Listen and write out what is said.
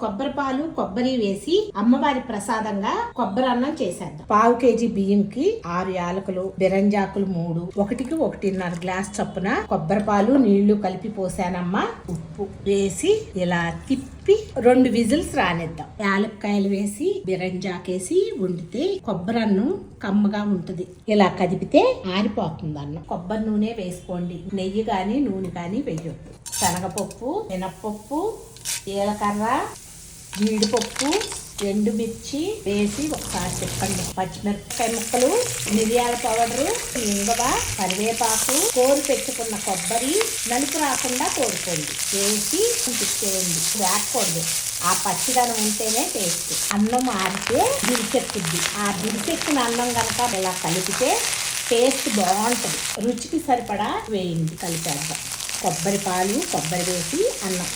కొబ్బరి పాలు కొబ్బరి వేసి అమ్మవారి ప్రసాదంగా కొబ్బరి అన్నం చేసేద్దాం. పావు కేజీ బియ్యంకి ఆరు యాలకులు బిరంజాకులు మూడు ఒకటికి ఒకటిన్నర గ్లాస్ చొప్పున కొబ్బరి పాలు నీళ్ళు కలిపి పోసానమ్మా. ఉప్పు వేసి ఇలా తిప్పి రెండు విజిల్స్ రానిద్దాం. యాలక్కాయలు వేసి బిరంజాకేసి వండితే కొబ్బరి అన్నం కమ్మగా ఉంటుంది. ఇలా కదిపితే ఆరిపోతుంది అన్నం. కొబ్బరి నూనె వేసుకోండి. నెయ్యి కానీ నూనె కానీ వేయొద్దు. శనగపప్పు మినప్పప్పు జీలకర్ర జీడిపప్పు ఎండుమిర్చి వేసి ఒకసారి చెప్పండి. పచ్చిమిరపకాయ ముక్కలు మిరియాల పౌడరు ఇంగవ కరివేపాకు కోరి పెట్టుకున్న కొబ్బరి నలుపు రాకుండా కోరుకోండి. వేసి తిప్పేయండి వేకూడదు ఆ పచ్చిదనం ఉంటేనే టేస్ట్. అన్నం ఆడితే దిరిచెక్కుద్ది ఆ దిరిచెక్కిన అన్నం కనుక ఇలా కలిపితే టేస్ట్ బాగుంటుంది. రుచికి సరిపడా వేయండి కలిపేద్దాం. కొబ్బరి పాలు కొబ్బరి వేసి అన్నం.